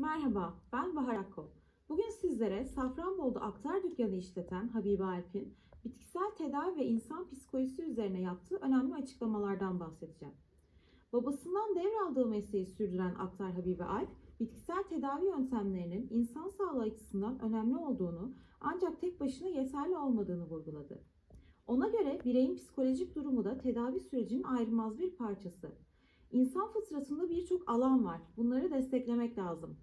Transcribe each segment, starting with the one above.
Merhaba, ben Bahar Akko. Bugün sizlere Safranbolu'da aktar dükkanı işleten Habibe Alp'in bitkisel tedavi ve insan psikolojisi üzerine yaptığı önemli açıklamalardan bahsedeceğim. Babasından devraldığı mesleği sürdüren aktar Habibe Alp, bitkisel tedavi yöntemlerinin insan sağlığı açısından önemli olduğunu ancak tek başına yeterli olmadığını vurguladı. Ona göre bireyin psikolojik durumu da tedavi sürecinin ayrılmaz bir parçası. İnsan fıtratında birçok alan var. Bunları desteklemek lazım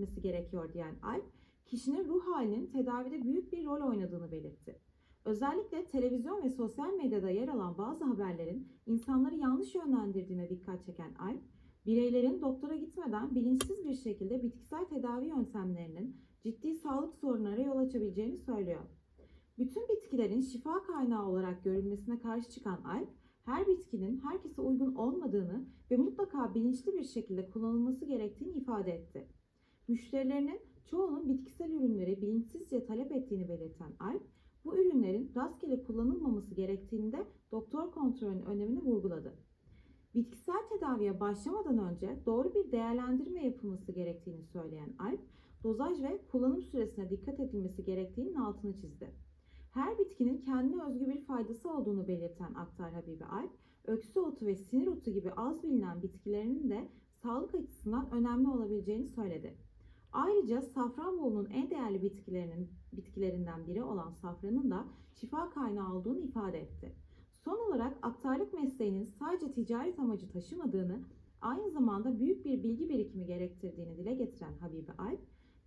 etmesi gerekiyor diyen Alp, kişinin ruh halinin tedavide büyük bir rol oynadığını belirtti. Özellikle televizyon ve sosyal medyada yer alan bazı haberlerin insanları yanlış yönlendirdiğine dikkat çeken Alp, bireylerin doktora gitmeden bilinçsiz bir şekilde bitkisel tedavi yöntemlerinin ciddi sağlık sorunlara yol açabileceğini söylüyor. Bütün bitkilerin şifa kaynağı olarak görülmesine karşı çıkan Alp, her bitkinin herkese uygun olmadığını ve mutlaka bilinçli bir şekilde kullanılması gerektiğini ifade etti. Müşterilerinin çoğunun bitkisel ürünleri bilinçsizce talep ettiğini belirten Alp, bu ürünlerin rastgele kullanılmaması gerektiğinde doktor kontrolünün önemini vurguladı. Bitkisel tedaviye başlamadan önce doğru bir değerlendirme yapılması gerektiğini söyleyen Alp, dozaj ve kullanım süresine dikkat edilmesi gerektiğinin altını çizdi. Her bitkinin kendine özgü bir faydası olduğunu belirten Aktar Habibi Alp, öksü otu ve sinir otu gibi az bilinen bitkilerinin de sağlık açısından önemli olabileceğini söyledi. Ayrıca Safranbolu'nun en değerli bitkilerinin bitkilerinden biri olan safranın da şifa kaynağı olduğunu ifade etti. Son olarak aktarlık mesleğinin sadece ticaret amacı taşımadığını, aynı zamanda büyük bir bilgi birikimi gerektirdiğini dile getiren Habibi Alp,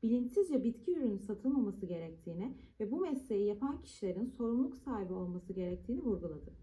bilinçsizce bitki ürünü satılmaması gerektiğini ve bu mesleği yapan kişilerin sorumluluk sahibi olması gerektiğini vurguladı.